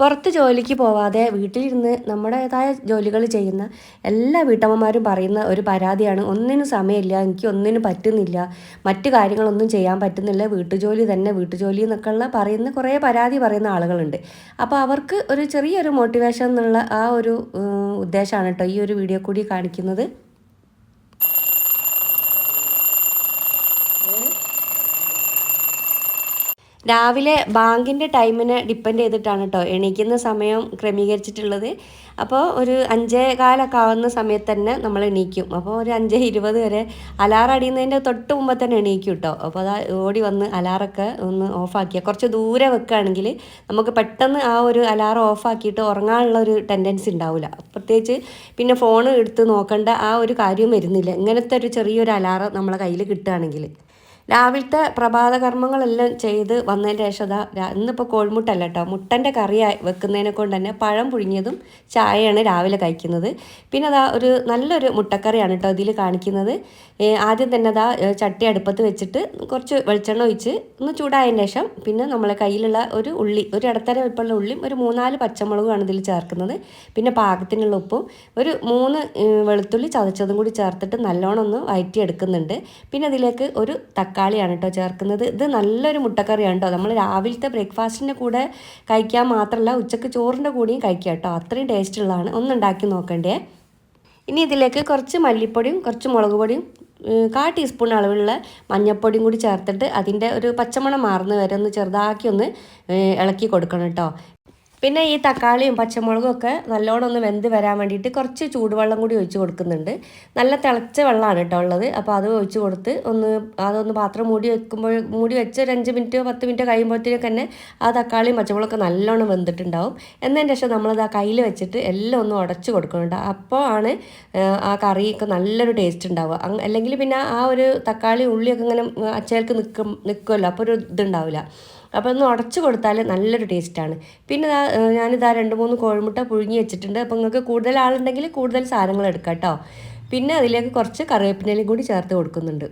പുറത്ത് ജോലിക്ക് പോവാതെ വീട്ടിലിരുന്ന് നമ്മുടേതായ ജോലികൾ ചെയ്യുന്ന എല്ലാ വീട്ടമ്മമാരും പറയുന്ന ഒരു പരാതിയാണ്. ഒന്നിനും സമയമില്ല എനിക്ക് ഒന്നിനും പറ്റുന്നില്ല മറ്റു കാര്യങ്ങളൊന്നും ചെയ്യാൻ പറ്റുന്നില്ല വീട്ടുജോലി തന്നെ വീട്ടുജോലി എന്നൊക്കെയുള്ള പറയുന്ന കുറേ പരാതി പറയുന്ന ആളുകളുണ്ട്. അപ്പോൾ അവർക്ക് ഒരു ചെറിയൊരു മോട്ടിവേഷൻ എന്നുള്ള ആ ഒരു ഉദ്ദേശമാണ് കേട്ടോ ഈ ഒരു വീഡിയോ കൂടി കാണിക്കുന്നത്. രാവിലെ ബാങ്കിന്റെ ടൈമിനെ ഡിപ്പെൻഡ് ചെയ്തിട്ടാണ് കേട്ടോ എണീക്കുന്ന സമയം ക്രമീകരിച്ചിട്ടുള്ളത്. അപ്പോൾ ഒരു അഞ്ചേ കാലൊക്കെ ആവുന്ന സമയത്ത് തന്നെ നമ്മൾ എണീക്കും. അപ്പോൾ ഒരു അഞ്ച് ഇരുപത് വരെ അലാറം അടിയുന്നതിന്റെ തൊട്ട് മുമ്പ് തന്നെ എണീക്കും കേട്ടോ അപ്പോൾ അതാ ഓടി വന്ന് അലാറൊക്കെ ഒന്ന് ഓഫാക്കിയ കുറച്ച് ദൂരെ വെക്കുകയാണെങ്കിൽ നമുക്ക് പെട്ടെന്ന് ആ ഒരു അലാറം ഓഫാക്കിയിട്ട് ഉറങ്ങാനുള്ള ഒരു ടെൻഡൻസി ഉണ്ടാവില്ല പ്രത്യേകിച്ച് പിന്നെ ഫോൺ എടുത്ത് നോക്കേണ്ട ആ ഒരു കാര്യവും വരുന്നില്ല. ഇങ്ങനത്തെ ഒരു ചെറിയൊരു അലാറം നമ്മളെ കയ്യിൽ കിട്ടുകയാണെങ്കിൽ. രാവിലത്തെ പ്രഭാത കർമ്മങ്ങളെല്ലാം ചെയ്ത് വന്നതിന് ശേഷം ഇന്നിപ്പോൾ കോഴിമുട്ടല്ല കേട്ടോ. മുട്ടന്റെ കറി വെക്കുന്നതിനെ കൊണ്ട് തന്നെ പഴം പുഴുങ്ങിയതും ചായയാണ് രാവിലെ കഴിക്കുന്നത്. പിന്നെ അതാ ഒരു നല്ലൊരു മുട്ടക്കറിയാണ് കേട്ടോ ഇതിൽ കാണിക്കുന്നത്. ആദ്യം തന്നെ അതാ ചട്ടി അടുപ്പത്ത് വെച്ചിട്ട് കുറച്ച് വെളിച്ചെണ്ണ ഒഴിച്ച് ഒന്ന് ചൂടായതിന് ശേഷം പിന്നെ നമ്മളെ കയ്യിലുള്ള ഒരു ഉള്ളി ഒരു ഇടത്തര ഇപ്പുള്ള ഉള്ളിയും ഒരു മൂന്നാൽ പച്ചമുളകുമാണ് ഇതിൽ ചേർക്കുന്നത്. പിന്നെ പാകത്തിനുള്ള ഉപ്പും ഒരു മൂന്ന് വെളുത്തുള്ളി ചതച്ചതും കൂടി ചേർത്തിട്ട് നല്ലോണം ഒന്ന് വയറ്റി എടുക്കുന്നുണ്ട് പിന്നെ അതിലേക്ക് ഒരു തക്കാളിയാണ് കേട്ടോ ചേർക്കുന്നത്. ഇത് നല്ലൊരു മുട്ടക്കറിയാണ് കേട്ടോ. നമ്മൾ രാവിലത്തെ ബ്രേക്ക്ഫാസ്റ്റിന്റെ കൂടെ കഴിക്കാൻ മാത്രമല്ല ഉച്ചയ്ക്ക് ചോറിന്റെ കൂടെയും കഴിക്കാം കേട്ടോ. അത്രയും ടേസ്റ്റുള്ളതാണ് ഒന്ന് ഉണ്ടാക്കി നോക്കണ്ടേ. ഇനി ഇതിലേക്ക് കുറച്ച് മല്ലിപ്പൊടിയും കുറച്ച് മുളക് പൊടിയും കാ ടീസ്പൂൺ അളവിലുള്ള മഞ്ഞൾപ്പൊടിയും കൂടി ചേർത്തിട്ട് അതിന്റെ ഒരു പച്ചമണം മാറുന്ന വരെ ഒന്ന് ചെറുതാക്കി ഒന്ന് ഇളക്കി കൊടുക്കണം കേട്ടോ. പിന്നെ ഈ തക്കാളിയും പച്ചമുളകും ഒക്കെ നല്ലോണം ഒന്ന് വെന്ത് വരാൻ വേണ്ടിയിട്ട് കുറച്ച് ചൂടുവെള്ളം കൂടി ഒഴിച്ച് കൊടുക്കുന്നുണ്ട്. നല്ല തിളച്ച വെള്ളമാണ് കേട്ടോ ഉള്ളത്. അപ്പോൾ അത് ഒഴിച്ച് കൊടുത്ത് ഒന്ന് അതൊന്ന് പാത്രം മൂടി വെക്കുമ്പോൾ മൂടി വെച്ച് ഒരു അഞ്ച് മിനിറ്റോ പത്ത് മിനിറ്റോ കഴിയുമ്പോഴത്തേക്കും തന്നെ ആ തക്കാളിയും പച്ചമുളകൊക്കെ നല്ലോണം വെന്തിട്ടുണ്ടാവും. എന്നതിന് ശേഷം നമ്മളത് ആ കയ്യിൽ വെച്ചിട്ട് എല്ലാം ഒന്ന് ഉടച്ച് കൊടുക്കുന്നുണ്ട്. അപ്പോൾ ആണ് ആ, കറിയൊക്കെ നല്ലൊരു ടേസ്റ്റ് ഉണ്ടാവുക. അല്ലെങ്കിൽ പിന്നെ ആ ഒരു തക്കാളി ഉള്ളിയൊക്കെ ഇങ്ങനെ അച്ചേൽക്ക് നിൽക്കും നിൽക്കുമല്ലോ. അപ്പോൾ ഒരു ഇതുണ്ടാവില്ല അപ്പോൾ ഒന്ന് ഉടച്ച് കൊടുത്താൽ നല്ലൊരു ടേസ്റ്റാണ് പിന്നെ ഞാനിതാ രണ്ട് മൂന്ന് കോഴിമുട്ട പുഴുങ്ങി വെച്ചിട്ടുണ്ട്. അപ്പോൾ നിങ്ങൾക്ക് കൂടുതൽ ആളുണ്ടെങ്കിൽ കൂടുതൽ സാധനങ്ങൾ എടുക്കാം കേട്ടോ പിന്നെ അതിലേക്ക് കുറച്ച് കറിവേപ്പിനയിലും കൂടി ചേർത്ത് കൊടുക്കുന്നുണ്ട്.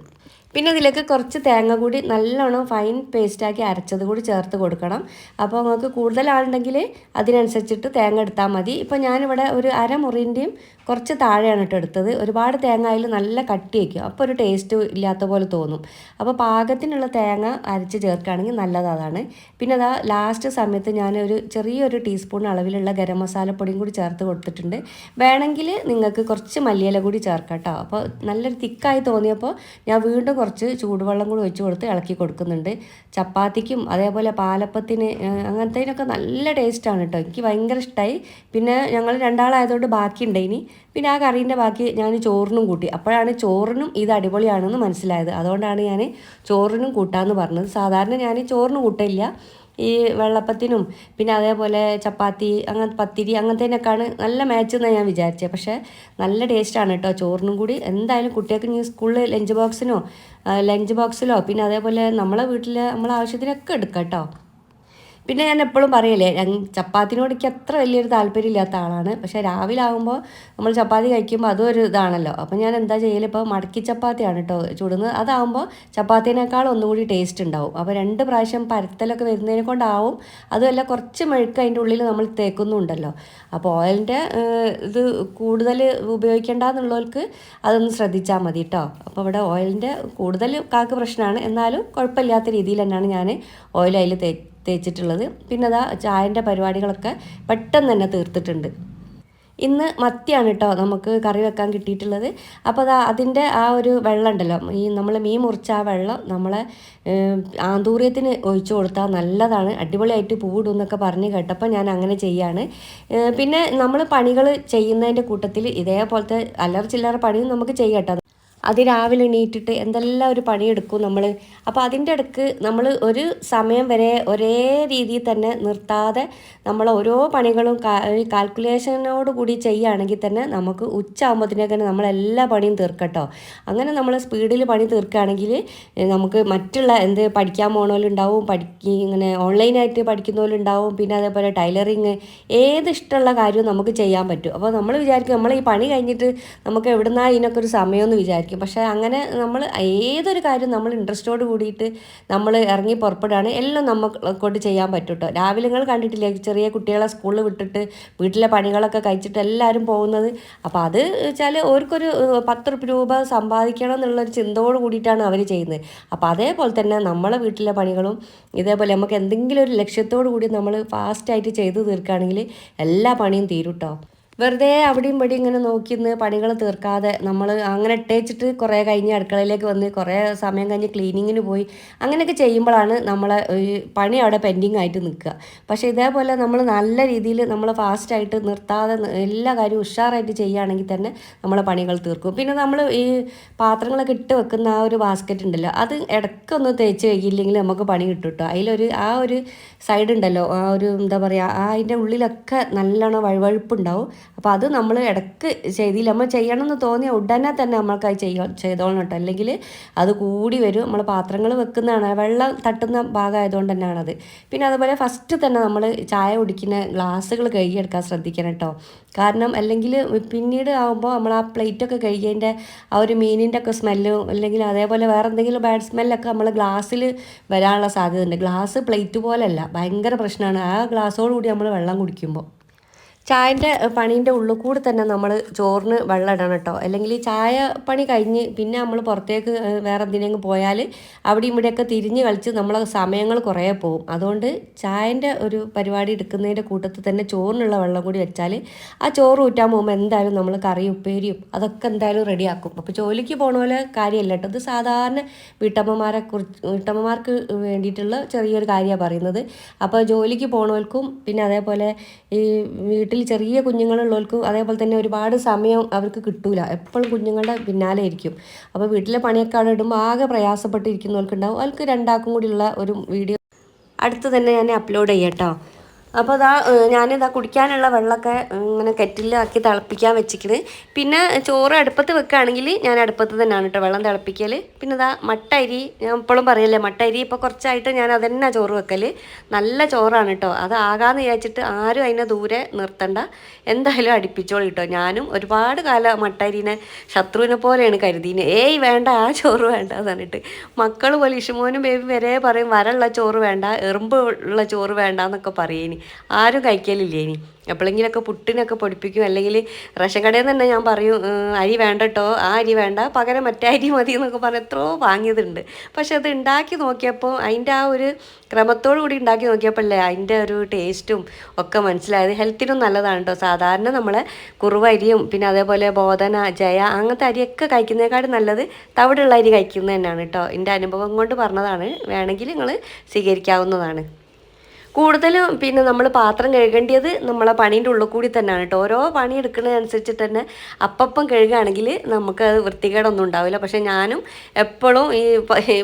പിന്നെ ഇതിലേക്ക് കുറച്ച് തേങ്ങ കൂടി നല്ലോണം ഫൈൻ പേസ്റ്റാക്കി അരച്ചത് കൂടി ചേർത്ത് കൊടുക്കണം. അപ്പോൾ നിങ്ങൾക്ക് കൂടുതൽ ആളുണ്ടെങ്കിൽ അതിനനുസരിച്ചിട്ട് തേങ്ങ എടുത്താൽ മതി. ഇപ്പോൾ ഞാനിവിടെ ഒരു അരമുറിന്റെയും കുറച്ച് താഴെയാണ് കേട്ടോ എടുത്തത്. ഒരുപാട് തേങ്ങ അതിൽ നല്ല കട്ടി വയ്ക്കും അപ്പോൾ ഒരു ടേസ്റ്റ് ഇല്ലാത്ത പോലെ തോന്നും. അപ്പോൾ പാകത്തിനുള്ള തേങ്ങ അരച്ച് ചേർക്കുകയാണെങ്കിൽ നല്ലത് അതാണ്. പിന്നെ അതാ ലാസ്റ്റ് സമയത്ത് ഞാനൊരു ചെറിയൊരു ടീസ്പൂൺ അളവിലുള്ള ഗരം മസാലപ്പൊടിയും കൂടി ചേർത്ത് കൊടുത്തിട്ടുണ്ട്. വേണമെങ്കിൽ നിങ്ങൾക്ക് കുറച്ച് മല്ലിയില കൂടി ചേർക്കാം കേട്ടോ. അപ്പോൾ നല്ലൊരു തിക്കായി തോന്നിയപ്പോൾ ഞാൻ വീണ്ടും കുറച്ച് ചൂടുവെള്ളം കൂടി ഒഴിച്ച് കൊടുത്ത് ഇളക്കി കൊടുക്കുന്നുണ്ട്. ചപ്പാത്തിക്കും അതേപോലെ പാലപ്പത്തിന് അങ്ങനത്തേനൊക്കെ നല്ല ടേസ്റ്റാണ് കേട്ടോ എനിക്ക് ഭയങ്കര ഇഷ്ടമായി പിന്നെ ഞങ്ങൾ രണ്ടാളായതുകൊണ്ട് ബാക്കിയുണ്ട് ഇനി. പിന്നെ ആ കറീന്റെ ബാക്കി ഞാൻ ചോറിനും കൂട്ടി. അപ്പോഴാണ് ചോറിനും ഇത് അടിപൊളിയാണെന്ന് മനസ്സിലായത്. അതുകൊണ്ടാണ് ഞാൻ ചോറിനും കൂട്ടാമെന്ന് പറഞ്ഞത്. സാധാരണ ഞാൻ ചോറിന് കൂട്ടില്ല ഈ വെള്ളപ്പത്തിനും പിന്നെ അതേപോലെ ചപ്പാത്തി അങ്ങനത്തെ പത്തിരി അങ്ങനത്തേനൊക്കെയാണ് നല്ല മാച്ച് എന്നാണ് ഞാൻ വിചാരിച്ചത് പക്ഷേ നല്ല ടേസ്റ്റാണ് കേട്ടോ ചോറിനും കൂടി. എന്തായാലും കുട്ടികൾക്ക് ഇനി സ്കൂളിൽ ലഞ്ച് ബോക്സിനോ ലഞ്ച് ബോക്സിലോ പിന്നെ അതേപോലെ നമ്മളെ വീട്ടിൽ നമ്മളെ ആവശ്യത്തിനൊക്കെ എടുക്കാം കേട്ടോ പിന്നെ ഞാൻ എപ്പോഴും പറയല്ലേ ഞാൻ ചപ്പാത്തിനോട് എനിക്ക് അത്ര വലിയൊരു താല്പര്യം ഇല്ലാത്ത ആളാണ്. പക്ഷേ രാവിലെ ആകുമ്പോൾ നമ്മൾ ചപ്പാത്തി കഴിക്കുമ്പോൾ അതും ഒരു ഇതാണല്ലോ. അപ്പോൾ ഞാൻ എന്താ ചെയ്യൽ ഇപ്പോൾ മടക്കി ചപ്പാത്തിയാണ് കേട്ടോ ചുടുന്നത്. അതാകുമ്പോൾ ചപ്പാത്തിനേക്കാൾ ഒന്നുകൂടി ടേസ്റ്റ് ഉണ്ടാവും. അപ്പോൾ രണ്ട് പ്രാവശ്യം പരത്തലൊക്കെ വരുന്നതിനെ കൊണ്ടാവും അതുമല്ല കുറച്ച് മെഴുക്ക് അതിന്റെ ഉള്ളിൽ നമ്മൾ തേക്കുന്നുണ്ടല്ലോ. അപ്പോൾ ഓയിലിന്റെ ഇത് കൂടുതൽ ഉപയോഗിക്കേണ്ടെന്നുള്ളവർക്ക് അതൊന്ന് ശ്രദ്ധിച്ചാൽ മതി കേട്ടോ അപ്പോൾ ഇവിടെ ഓയിലിന്റെ കൂടുതൽ കാക്ക് പ്രശ്നമാണ്. എന്നാലും കുഴപ്പമില്ലാത്ത രീതിയിൽ തന്നെയാണ് ഞാൻ ഓയിൽ അതിൽ തേ തേച്ചിട്ടുള്ളത്. പിന്നെ അതാ ചായന്റെ പരിപാടികളൊക്കെ പെട്ടെന്ന് തന്നെ തീർത്തിട്ടുണ്ട്. ഇന്ന് മത്തിയാണ് കേട്ടോ നമുക്ക് കറി വെക്കാൻ കിട്ടിയിട്ടുള്ളത്. അപ്പോൾ അതാ അതിന്റെ ആ ഒരു വെള്ളം ഉണ്ടല്ലോ. ഈ നമ്മൾ മീൻ മുറിച്ച ആ വെള്ളം നമ്മളെ ആന്തൂര്യത്തിന് ഒഴിച്ചു കൊടുത്താൽ നല്ലതാണ്. അടിപൊളിയായിട്ട് പൂവിടും എന്നൊക്കെ പറഞ്ഞ് കേട്ടപ്പോൾ ഞാൻ അങ്ങനെ ചെയ്യാണ്. പിന്നെ നമ്മൾ പണികൾ ചെയ്യുന്നതിന്റെ കൂട്ടത്തിൽ ഇതേപോലത്തെ അല്ലറ ചില്ലറ പണിയും നമുക്ക് ചെയ്യാം കേട്ടോ അതിരാവിലെ എണീറ്റിട്ട് എന്തെല്ലാം ഒരു പണിയെടുക്കും നമ്മൾ അപ്പോൾ അതിന്റെ ഇടയ്ക്ക് നമ്മൾ ഒരു സമയം വരെ ഒരേ രീതിയിൽ തന്നെ നിർത്താതെ നമ്മൾ ഓരോ പണികളും കാൽക്കുലേഷനോട് കൂടി ചെയ്യുകയാണെങ്കിൽ തന്നെ നമുക്ക് ഉച്ച നമ്മൾ നമ്മളെല്ലാ പണിയും തീർക്കട്ടോ അങ്ങനെ നമ്മൾ സ്പീഡിൽ പണി തീർക്കുകയാണെങ്കിൽ നമുക്ക് മറ്റുള്ള എന്ത് പഠിക്കാൻ പോകണമെങ്കിലുണ്ടാവും പഠിക്കുക ഇങ്ങനെ ഓൺലൈനായിട്ട് പഠിക്കുന്നവരുണ്ടാവും പിന്നെ അതേപോലെ ടൈലറിങ് ഏത് ഇഷ്ടമുള്ള കാര്യവും നമുക്ക് ചെയ്യാൻ പറ്റും. അപ്പോൾ നമ്മൾ വിചാരിക്കും നമ്മൾ ഈ പണി കഴിഞ്ഞിട്ട് നമുക്ക് എവിടുന്നാ ഇതിനൊക്കെ ഒരു സമയമെന്ന് വിചാരിക്കും. വിചാരിക്കും പക്ഷേ അങ്ങനെ നമ്മൾ ഏതൊരു കാര്യം നമ്മൾ ഇൻട്രസ്റ്റോട് കൂടിയിട്ട് നമ്മൾ ഇറങ്ങി പുറപ്പെടുകയാണ് എല്ലാം നമുക്ക് കൊണ്ട് ചെയ്യാൻ പറ്റും കേട്ടോ രാവിലെ നിങ്ങൾ കണ്ടിട്ടില്ലേ ചെറിയ കുട്ടികളെ സ്കൂളിൽ വിട്ടിട്ട് വീട്ടിലെ പണികളൊക്കെ കഴിച്ചിട്ട് എല്ലാവരും പോകുന്നത്. അപ്പോൾ അത് വെച്ചാൽ ഓർക്കൊരു പത്ത് രൂപ സമ്പാദിക്കണം എന്നുള്ളൊരു ചിന്തയോട് കൂടിയിട്ടാണ് അവർ ചെയ്യുന്നത്. അപ്പോൾ അതേപോലെ തന്നെ നമ്മളെ വീട്ടിലെ പണികളും ഇതേപോലെ നമുക്ക് എന്തെങ്കിലും ഒരു ലക്ഷ്യത്തോടു കൂടി നമ്മൾ ഫാസ്റ്റായിട്ട് ചെയ്ത് തീർക്കുകയാണെങ്കിൽ എല്ലാ പണിയും തീരും വെറുതെ അവിടെയും ഇവിടെയും ഇങ്ങനെ നോക്കി നിന്ന് പണികൾ തീർക്കാതെ നമ്മൾ അങ്ങനെ ഇട്ടേച്ചിട്ട് കുറേ കഴിഞ്ഞ് അടുക്കളയിലേക്ക് വന്ന് കുറേ സമയം കഴിഞ്ഞ് ക്ലീനിങ്ങിന് പോയി അങ്ങനെയൊക്കെ ചെയ്യുമ്പോഴാണ് നമ്മളെ പണി അവിടെ പെൻഡിങ് ആയിട്ട് നിൽക്കുക. പക്ഷേ ഇതേപോലെ നമ്മൾ നല്ല രീതിയിൽ നമ്മൾ ഫാസ്റ്റായിട്ട് നിർത്താതെ എല്ലാ കാര്യവും ഉഷാറായിട്ട് ചെയ്യുകയാണെങ്കിൽ തന്നെ നമ്മളെ പണികൾ തീർക്കും. പിന്നെ നമ്മൾ ഈ പാത്രങ്ങളൊക്കെ ഇട്ട് വെക്കുന്ന ആ ഒരു ബാസ്ക്കറ്റ് ഉണ്ടല്ലോ അത് ഇടയ്ക്കൊന്ന് തേച്ച് കഴിയില്ലെങ്കിൽ നമുക്ക് പണി കിട്ടും കേട്ടോ അതിലൊരു ആ ഒരു സൈഡ് ഉണ്ടല്ലോ ആ ഒരു എന്താ പറയുക ആ അതിന്റെ ഉള്ളിലൊക്കെ നല്ലോണം വഴുവഴുപ്പുണ്ടാവും. അപ്പോൾ അത് നമ്മൾ ഇടയ്ക്ക് ചെയ്തില്ല. നമ്മൾ ചെയ്യണമെന്ന് തോന്നിയ ഉടനെ തന്നെ നമ്മൾക്ക് അത് ചെയ്യ ചെയ്തോളണം കേട്ടോ. അല്ലെങ്കിൽ അത് കൂടി വരും. നമ്മൾ പാത്രങ്ങൾ വെക്കുന്നതാണ്. വെള്ളം തട്ടുന്ന ഭാഗമായതുകൊണ്ട് തന്നെയാണത്. പിന്നെ അതുപോലെ ഫസ്റ്റ് തന്നെ നമ്മൾ ചായ കുടിക്കുന്ന ഗ്ലാസ്സുകൾ കഴുകിയെടുക്കാൻ ശ്രദ്ധിക്കണം കേട്ടോ. കാരണം അല്ലെങ്കിൽ പിന്നീട് ആകുമ്പോൾ നമ്മൾ ആ പ്ലേറ്റൊക്കെ കഴുകിയതിന്റെ ആ ഒരു മീനിന്റെ ഒക്കെ സ്മെല്ലും അല്ലെങ്കിൽ അതേപോലെ വേറെ എന്തെങ്കിലും ബാഡ് സ്മെല്ലൊക്കെ നമ്മൾ ഗ്ലാസ്സിൽ വരാനുള്ള സാധ്യതയുണ്ട്. ഗ്ലാസ് പ്ലേറ്റ് പോലെയല്ല ഭയങ്കര പ്രശ്നമാണ്. ആ ഗ്ലാസ്സോടുകൂടി നമ്മൾ വെള്ളം കുടിക്കുമ്പോൾ ചായന്റെ പണീന്റെ ഉള്ളിൽ കൂടി തന്നെ നമ്മൾ ചോറിന് വെള്ളം ഇടണം കേട്ടോ. അല്ലെങ്കിൽ ചായ പണി കഴിഞ്ഞ് പിന്നെ നമ്മൾ പുറത്തേക്ക് വേറെ എന്തിനെങ്കിലും പോയാൽ അവിടെയും ഇവിടെയൊക്കെ തിരിഞ്ഞ് കളിച്ച് നമ്മളെ സമയങ്ങൾ കുറേ പോകും. അതുകൊണ്ട് ചായന്റെ ഒരു പരിപാടി എടുക്കുന്നതിന്റെ കൂട്ടത്തിൽ തന്നെ ചോറിനുള്ള വെള്ളം കൂടി വെച്ചാൽ ആ ചോറ് ഊറ്റാൻ പോകുമ്പോൾ എന്തായാലും നമ്മൾ കറി ഉപ്പേരിയും അതൊക്കെ എന്തായാലും റെഡിയാക്കും. അപ്പോൾ ജോലിക്ക് പോണ പോലെ കാര്യമല്ല കേട്ടോ. ഇത് സാധാരണ വീട്ടമ്മമാരെ കുറിച്ച് വീട്ടമ്മമാർക്ക് വേണ്ടിയിട്ടുള്ള ചെറിയൊരു കാര്യമാണ് പറയുന്നത്. അപ്പോൾ ജോലിക്ക് പോണവർക്കും പിന്നെ അതേപോലെ ഈ വീട്ടിൽ ചെറിയ കുഞ്ഞുങ്ങളുള്ളവർക്കും അതേപോലെ തന്നെ ഒരുപാട് സമയം അവർക്ക് കിട്ടൂല. എപ്പോഴും കുഞ്ഞുങ്ങളുടെ പിന്നാലെ ഇരിക്കും അപ്പോൾ വീട്ടിലെ പണിയൊക്കെ അവിടെ ഇടുമ്പോൾ ആകെ പ്രയാസപ്പെട്ടിരിക്കുന്നവർക്കുണ്ടാവും. അവർക്ക് രണ്ടാക്കും കൂടിയുള്ള ഒരു വീഡിയോ അടുത്ത് തന്നെ ഞാൻ അപ്ലോഡ് ചെയ്യാം അപ്പോൾ അതാ ഞാനിതാ കുടിക്കാനുള്ള വെള്ളമൊക്കെ ഇങ്ങനെ കെറ്റിലാക്കി തിളപ്പിക്കാൻ വെച്ചിക്കണ്. പിന്നെ ചോറ് അടുപ്പത്ത് വെക്കുകയാണെങ്കിൽ ഞാൻ അടുപ്പത്ത് തന്നെയാണ് കേട്ടോ വെള്ളം തിളപ്പിക്കൽ പിന്നെ ഇതാ മട്ട അരി ഞാൻ ഇപ്പോഴും പറയല്ലേ മട്ട അരി ഇപ്പോൾ കുറച്ചായിട്ട് ഞാൻ അതന്നെ ചോറ് വെക്കൽ നല്ല ചോറാണ് കേട്ടോ അത് ആകാമെന്ന് വിചാരിച്ചിട്ട് ആരും അതിനെ ദൂരെ നിർത്തണ്ട. എന്തായാലും അടുപ്പിച്ചോളൂ കേട്ടോ ഞാനും ഒരുപാട് കാലം മട്ട അരിനെ ശത്രുവിനെ പോലെയാണ് കരുതിന്. ഏയ് വേണ്ട ആ ചോറ് വേണ്ട എന്ന് പറഞ്ഞിട്ട്. മക്കൾ പോലെ ഇഷുമോനും ബേബി വരെ പറയും വരള്ള ചോറ് വേണ്ട എറുമ്പുള്ള ചോറ് വേണ്ട എന്നൊക്കെ പറയേനി. ആരും കഴിക്കലില്ലേ ഇനി? എപ്പോഴെങ്കിലൊക്കെ പുട്ടിനൊക്കെ പൊടിപ്പിക്കും. അല്ലെങ്കിൽ റേഷൻ കടയിൽ നിന്ന് തന്നെ ഞാൻ പറയും അരി വേണ്ട കേട്ടോ ആ അരി വേണ്ട. പകരം മറ്റേ അരി മതി എന്നൊക്കെ പറഞ്ഞ് എത്രയോ വാങ്ങിയതുണ്ട്. പക്ഷെ അത് ഉണ്ടാക്കി നോക്കിയപ്പോൾ അതിന്റെ ആ ഒരു ക്രമത്തോടു കൂടി ഉണ്ടാക്കി നോക്കിയപ്പോഴല്ലേ അതിന്റെ ഒരു ടേസ്റ്റും ഒക്കെ മനസ്സിലായത്. ഹെൽത്തിനും നല്ലതാണ് കേട്ടോ സാധാരണ നമ്മളെ കുറുവരിയും പിന്നെ അതേപോലെ ബോധന ജയ അങ്ങനത്തെ അരിയൊക്കെ കഴിക്കുന്നതിനേക്കാളും നല്ലത് തവിടുള്ള അരി കഴിക്കുന്നത് തന്നെയാണ് കേട്ടോ എന്റെ അനുഭവം കൊണ്ട് പറഞ്ഞതാണ്. വേണമെങ്കിൽ നിങ്ങൾ സ്വീകരിക്കാവുന്നതാണ്. കൂടുതലും പിന്നെ നമ്മൾ പാത്രം കഴുകേണ്ടത് നമ്മളെ പണീന്റെ ഉള്ളിൽ കൂടി തന്നെയാണ് കേട്ടോ. ഓരോ പണി എടുക്കുന്നതനുസരിച്ച് തന്നെ അപ്പം കഴുകുകയാണെങ്കിൽ നമുക്ക് അത് വൃത്തികേടൊന്നും ഉണ്ടാവില്ല. പക്ഷേ ഞാനും എപ്പോഴും ഈ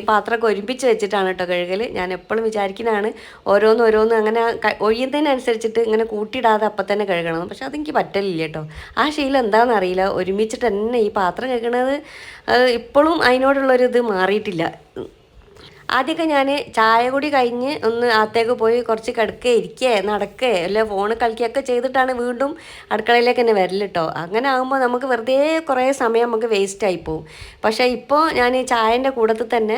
പാത്രമൊക്കെ ഒരുമിച്ച് വെച്ചിട്ടാണ് കേട്ടോ കഴുകൽ ഞാൻ എപ്പോഴും വിചാരിക്കുന്നതാണ് ഓരോന്ന് ഓരോന്ന് അങ്ങനെ ഒഴിയുന്നതിനനുസരിച്ചിട്ട് ഇങ്ങനെ കൂട്ടിയിടാതെ അപ്പം തന്നെ കഴുകണം. പക്ഷേ അതെനിക്ക് പറ്റലില്ല കേട്ടോ. ആ ശീലം എന്താണെന്ന് അറിയില്ല ഒരുമിച്ചിട്ട് തന്നെ ഈ പാത്രം കഴുകണത് ഇപ്പോഴും അതിനോടുള്ളൊരിത് മാറിയിട്ടില്ല. ആദ്യമൊക്കെ ഞാൻ ചായ കൂടി കഴിഞ്ഞ് ഒന്ന് അകത്തേക്ക് പോയി കുറച്ച് കിടക്കുക ഇരിക്കേ നടക്കേ അല്ലെ ഫോണ് കളിക്കുകയൊക്കെ ചെയ്തിട്ടാണ് വീണ്ടും അടുക്കളയിലേക്ക് തന്നെ വരലിട്ടോ. അങ്ങനെ ആകുമ്പോൾ നമുക്ക് വെറുതെ കുറേ സമയം നമുക്ക് വേസ്റ്റ് ആയി പോകും പക്ഷേ ഇപ്പോൾ ഞാൻ ഈ ചായന്റെ കൂടത്തിൽ തന്നെ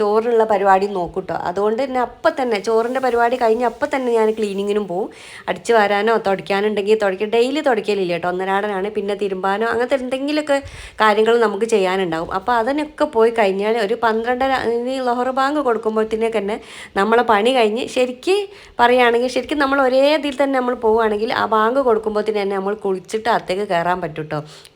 ചോറിനുള്ള പരിപാടി നോക്കൂട്ടോ. അതുകൊണ്ട് തന്നെ അപ്പം തന്നെ ചോറിന്റെ പരിപാടി കഴിഞ്ഞ് അപ്പം തന്നെ ഞാൻ ക്ലീനിങ്ങിനും പോകും അടിച്ച് വരാനോ തുടയ്ക്കാനുണ്ടെങ്കിൽ തുടയ്ക്കുക ഡെയിലി തുടയ്ക്കലില്ല കേട്ടോ ഒന്നരാടനാണ് പിന്നെ തിരുമ്പാനോ അങ്ങനത്തെ എന്തെങ്കിലുമൊക്കെ കാര്യങ്ങൾ നമുക്ക് ചെയ്യാനുണ്ടാവും. അപ്പോൾ അതിനൊക്കെ പോയി കഴിഞ്ഞാൽ ഒരു പന്ത്രണ്ടര ഇനി ബാങ്ക് കൊടുക്കുമ്പോഴത്തേക്ക് തന്നെ നമ്മളെ പണി കഴിഞ്ഞ് ശരിക്ക് പറയുകയാണെങ്കിൽ ശരിക്കും നമ്മൾ ഒരേ ഇതിൽ തന്നെ നമ്മൾ പോവുകയാണെങ്കിൽ ആ ബാങ്ക് കൊടുക്കുമ്പോഴത്തേന് തന്നെ നമ്മൾ കുളിച്ചിട്ട് അത്തേക്ക് കയറാൻ പറ്റും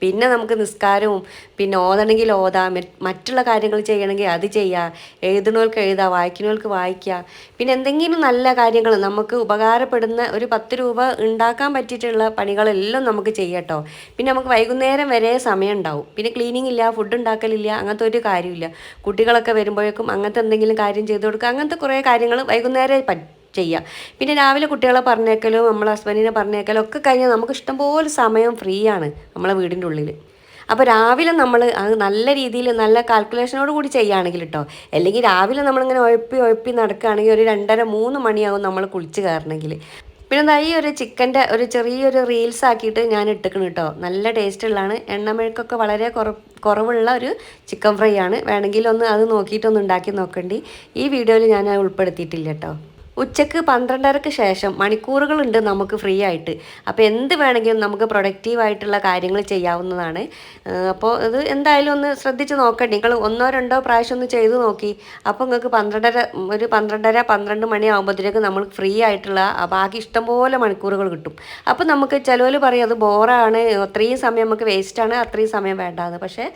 പിന്നെ നമുക്ക് നിസ്കാരവും പിന്നെ ഓതണമെങ്കിൽ ഓതാം മറ്റുള്ള കാര്യങ്ങൾ ചെയ്യണമെങ്കിൽ അത് ചെയ്യാം. എഴുതുന്നവർക്ക് എഴുതാം വായിക്കുന്നവർക്ക് വായിക്കാം. പിന്നെ എന്തെങ്കിലും നല്ല കാര്യങ്ങൾ നമുക്ക് ഉപകാരപ്പെടുന്ന ഒരു പത്ത് രൂപ ഉണ്ടാക്കാൻ പറ്റിയിട്ടുള്ള പണികളെല്ലാം നമുക്ക് ചെയ്യട്ടോ പിന്നെ നമുക്ക് വൈകുന്നേരം വരെ സമയം ഉണ്ടാവും. പിന്നെ ക്ലീനിങ് ഇല്ല ഫുഡ് ഉണ്ടാക്കലില്ല അങ്ങനത്തെ ഒരു കാര്യമില്ല. കുട്ടികളൊക്കെ വരുമ്പോഴേക്കും അങ്ങനത്തെ എന്തെങ്കിലും കാര്യം ചെയ്തു കൊടുക്കുക. അങ്ങനത്തെ കുറേ കാര്യങ്ങൾ വൈകുന്നേരം ചെയ്യുക പിന്നെ രാവിലെ കുട്ടികളെ പറഞ്ഞേക്കലും നമ്മളെ ഹസ്ബൻഡിനെ പറഞ്ഞേക്കലും ഒക്കെ കഴിഞ്ഞാൽ നമുക്ക് ഇഷ്ടംപോലെ സമയം ഫ്രീ ആണ് നമ്മളെ വീടിന്റെ ഉള്ളിൽ അപ്പോൾ രാവിലെ നമ്മൾ അത് നല്ല രീതിയിൽ നല്ല കാൽക്കുലേഷനോട് കൂടി ചെയ്യുകയാണെങ്കിൽ കേട്ടോ അല്ലെങ്കിൽ രാവിലെ നമ്മളിങ്ങനെ ഉഴപ്പി ഉഴപ്പി നടക്കുകയാണെങ്കിൽ ഒരു രണ്ടര മൂന്ന് മണിയാകും നമ്മൾ കുളിച്ച് കയറണമെങ്കിൽ. പിന്നെ എന്താ ഈ ഒരു ചിക്കന്റെ ഒരു ചെറിയൊരു റീൽസ് ആക്കിയിട്ട് ഞാൻ ഇട്ടിക്കണം കേട്ടോ നല്ല ടേസ്റ്റുള്ളതാണ് എണ്ണമെഴുക്കൊക്കെ വളരെ കുറ കുറവുള്ള ഒരു ചിക്കൻ ഫ്രൈ ആണ്. വേണമെങ്കിൽ ഒന്ന് അത് നോക്കിയിട്ടൊന്ന് ഉണ്ടാക്കി നോക്കണ്ടി. ഈ വീഡിയോയിൽ ഞാൻ ഉൾപ്പെടുത്തിയിട്ടില്ല കേട്ടോ ഉച്ചയ്ക്ക് പന്ത്രണ്ടരക്ക് ശേഷം മണിക്കൂറുകളുണ്ട് നമുക്ക് ഫ്രീ ആയിട്ട്. അപ്പോൾ എന്ത് വേണമെങ്കിലും നമുക്ക് പ്രൊഡക്റ്റീവ് ആയിട്ടുള്ള കാര്യങ്ങൾ ചെയ്യാവുന്നതാണ്. അപ്പോൾ ഇത് എന്തായാലും ഒന്ന് ശ്രദ്ധിച്ച് നോക്കട്ടെ നിങ്ങൾ ഒന്നോ രണ്ടോ പ്രാവശ്യം ഒന്ന് ചെയ്തു നോക്കി. അപ്പോൾ നിങ്ങൾക്ക് പന്ത്രണ്ടര ഒരു പന്ത്രണ്ടര പന്ത്രണ്ട് മണി ആകുമ്പോഴത്തേക്ക് നമ്മൾ ഫ്രീ ആയിട്ടുള്ള ബാക്കി ഇഷ്ടംപോലെ മണിക്കൂറുകൾ കിട്ടും. അപ്പോൾ നമുക്ക് ചിലവർ പറയും അത് ബോറാണ് അത്രയും സമയം നമുക്ക് വേസ്റ്റാണ് അത്രയും സമയം വേണ്ടാന്ന്. പക്ഷേ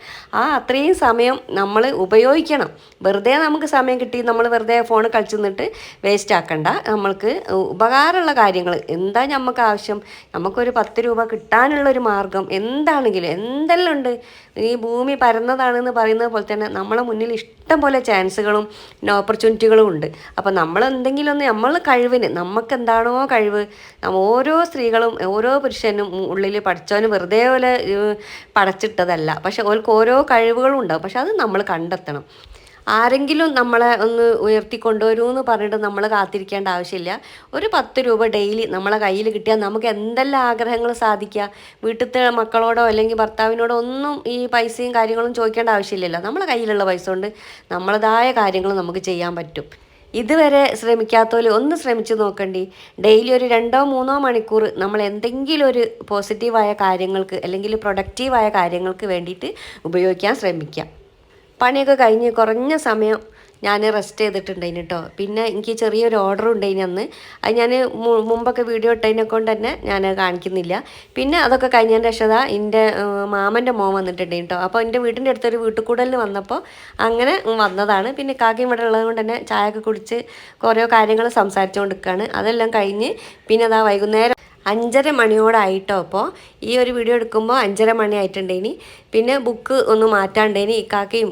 ആ അത്രയും സമയം നമ്മൾ ഉപയോഗിക്കണം. വെറുതെ നമുക്ക് സമയം കിട്ടി നമ്മൾ വെറുതെ ഫോൺ കളിച്ചു നിന്നിട്ട് വേസ്റ്റ് ആക്കണ്ട നമ്മൾക്ക് ഉപകാരമുള്ള കാര്യങ്ങൾ എന്താ നമുക്ക് ആവശ്യം? നമുക്കൊരു പത്ത് രൂപ കിട്ടാനുള്ള ഒരു മാർഗം എന്താണെങ്കിലും എന്തെല്ലാം ഉണ്ട്? ഈ ഭൂമി പരന്നതാണെന്ന് പറയുന്നത് പോലെ തന്നെ നമ്മളെ മുന്നിൽ ഇഷ്ടം പോലെ ചാൻസുകളും ഓപ്പർച്യൂണിറ്റികളും ഉണ്ട്. അപ്പോൾ നമ്മൾ എന്തെങ്കിലും ഒന്ന് നമ്മൾ കഴിവിന് നമുക്ക് എന്താണോ കഴിവ് ഓരോ സ്ത്രീകളും ഓരോ പുരുഷനും ഉള്ളിൽ പഠിച്ചവന് വെറുതെ പോലെ പടച്ചിട്ടതല്ല. പക്ഷെ ഓർക്ക് ഓരോ കഴിവുകളും ഉണ്ടാവും. പക്ഷെ അത് നമ്മൾ കണ്ടെത്തണം. ആരെങ്കിലും നമ്മളെ ഒന്ന് ഉയർത്തിക്കൊണ്ടുവരൂ എന്ന് പറഞ്ഞിട്ട് നമ്മൾ കാത്തിരിക്കേണ്ട ആവശ്യമില്ല. ഒരു പത്ത് രൂപ ഡെയിലി നമ്മളെ കയ്യിൽ കിട്ടിയാൽ നമുക്ക് എന്തെല്ലാം ആഗ്രഹങ്ങൾ സാധിക്കുക വീട്ടിലത്തെ മക്കളോടോ അല്ലെങ്കിൽ ഭർത്താവിനോടോ ഒന്നും ഈ പൈസയും കാര്യങ്ങളും ചോദിക്കേണ്ട ആവശ്യമില്ലല്ലോ. നമ്മളെ കയ്യിലുള്ള പൈസ കൊണ്ട് നമ്മളതായ കാര്യങ്ങൾ നമുക്ക് ചെയ്യാൻ പറ്റും. ഇതുവരെ ശ്രമിക്കാത്തവർ ഒന്ന് ശ്രമിച്ചു നോക്കണ്ടി. ഡെയിലി ഒരു രണ്ടോ മൂന്നോ മണിക്കൂർ നമ്മൾ എന്തെങ്കിലും ഒരു പോസിറ്റീവായ കാര്യങ്ങൾക്ക് അല്ലെങ്കിൽ പ്രൊഡക്റ്റീവായ കാര്യങ്ങൾക്ക് വേണ്ടിയിട്ട് ഉപയോഗിക്കാൻ ശ്രമിക്കാം. പണിയൊക്കെ കഴിഞ്ഞ് കുറഞ്ഞ സമയം ഞാൻ റെസ്റ്റ് ചെയ്തിട്ടുണ്ടായിന് കേട്ടോ പിന്നെ എനിക്ക് ചെറിയൊരു ഓർഡർ ഉണ്ടായിന് അന്ന്. അത് ഞാൻ മുമ്പൊക്കെ വീഡിയോ ഇട്ടതിനെ കൊണ്ട് തന്നെ ഞാൻ കാണിക്കുന്നില്ല. പിന്നെ അതൊക്കെ കഴിഞ്ഞതിന്റെ ശേഷം എന്റെ മാമന്റെ മോൻ വന്നിട്ടുണ്ടായിന് കേട്ടോ അപ്പോൾ എന്റെ വീട്ടിന്റെ അടുത്തൊരു വീട്ടുകൂടലിന് വന്നപ്പോൾ അങ്ങനെ വന്നതാണ്. പിന്നെ കാക്കയും ഇവിടെ ഉള്ളത് കൊണ്ട് തന്നെ ചായയൊക്കെ കുടിച്ച് കുറേ കാര്യങ്ങൾ സംസാരിച്ചുകൊണ്ടിരിക്കുകയാണ് അതെല്ലാം കഴിഞ്ഞ് പിന്നെ അതാ വൈകുന്നേരം അഞ്ചര മണിയോടായിട്ടോ അപ്പോൾ ഈ ഒരു വീഡിയോ എടുക്കുമ്പോൾ അഞ്ചര മണി ആയിട്ടുണ്ടേനി പിന്നെ ബുക്ക് ഒന്ന് മാറ്റാണ്ടേനി. ഇക്കാക്കയും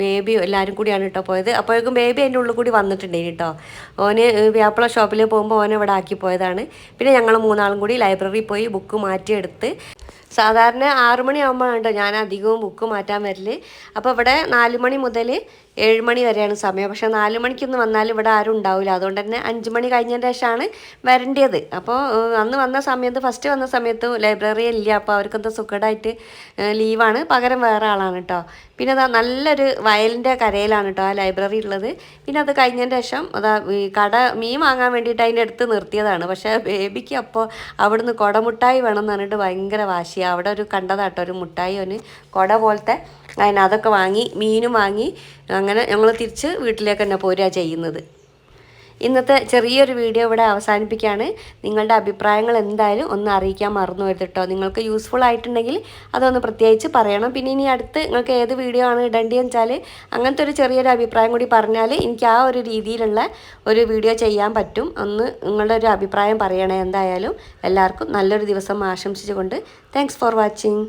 ബേബിയും എല്ലാവരും കൂടിയാണ് കേട്ടോ പോയത്. അപ്പോഴേക്കും ബേബി എന്റെ ഉള്ളിൽ കൂടി വന്നിട്ടുണ്ടേനി കേട്ടോ ഓന് വ്യാപ്പള ഷോപ്പിൽ പോകുമ്പോൾ ഓനെ ഇവിടെ ആക്കി പോയതാണ്. പിന്നെ ഞങ്ങൾ മൂന്നാളും കൂടി ലൈബ്രറിയിൽ പോയി ബുക്ക് മാറ്റിയെടുത്ത്. സാധാരണ ആറു മണിയാകുമ്പോഴാണ് കേട്ടോ ഞാൻ അധികവും ബുക്ക് മാറ്റാൻ വരൽ. അപ്പോൾ ഇവിടെ നാല് മണി മുതൽ ഏഴ് മണി വരെയാണ് സമയം. പക്ഷെ നാല് മണിക്കൊന്ന് വന്നാൽ ഇവിടെ ആരും ഉണ്ടാവില്ല. അതുകൊണ്ട് തന്നെ അഞ്ച് മണി കഴിഞ്ഞതിന് ശേഷമാണ് വരേണ്ടത് അപ്പോൾ അന്ന് വന്ന സമയത്ത് ഫസ്റ്റ് വന്ന സമയത്ത് ലൈബ്രറി ഇല്ല. അപ്പോൾ അവർക്കെന്തോ സുഖമായിട്ട് ലീവാണ് പകരം വേറെ ആളാണ് കേട്ടോ. പിന്നെ അതാ നല്ലൊരു വയലിന്റെ കരയിലാണ് കേട്ടോ ആ ലൈബ്രറി ഉള്ളത്. പിന്നെ അത് കഴിഞ്ഞതിന് ശേഷം അതാ കട മീൻ വാങ്ങാൻ വേണ്ടിയിട്ട് അതിന്റെ അടുത്ത് നിർത്തിയതാണ്. പക്ഷേ ബേബിക്ക് അപ്പോൾ അവിടുന്ന് കുടമുട്ടായി വേണം എന്ന് പറഞ്ഞിട്ട് ഭയങ്കര വാശിയാണ് അവിടെ ഒരു കണ്ടതാട്ടോ ഒരു മുട്ടായി ഒന്ന് കുട പോലത്തെ അതിന് അതൊക്കെ വാങ്ങി മീനും വാങ്ങി. അങ്ങനെ ഞങ്ങൾ തിരിച്ച് വീട്ടിലേക്ക് തന്നെ പോരുക ചെയ്യുന്നത്. ഇന്നത്തെ ചെറിയൊരു വീഡിയോ ഇവിടെ അവസാനിപ്പിക്കുകയാണ്. നിങ്ങളുടെ അഭിപ്രായങ്ങൾ എന്തായാലും ഒന്ന് അറിയിക്കാൻ മറന്നു വരുത് കേട്ടോ. നിങ്ങൾക്ക് യൂസ്ഫുൾ ആയിട്ടുണ്ടെങ്കിൽ അതൊന്ന് പ്രത്യേകിച്ച് പറയണം. പിന്നെ ഇനി അടുത്ത് നിങ്ങൾക്ക് ഏത് വീഡിയോ ആണ് ഇടേണ്ടതെന്ന് വെച്ചാൽ അങ്ങനത്തെ ഒരു ചെറിയൊരു അഭിപ്രായം കൂടി പറഞ്ഞാൽ എനിക്ക് ആ ഒരു രീതിയിലുള്ള ഒരു വീഡിയോ ചെയ്യാൻ പറ്റും. ഒന്ന് നിങ്ങളുടെ ഒരു അഭിപ്രായം പറയണേ എന്തായാലും. എല്ലാവർക്കും നല്ലൊരു ദിവസം ആശംസിച്ചുകൊണ്ട് താങ്ക്സ് ഫോർ വാച്ചിങ്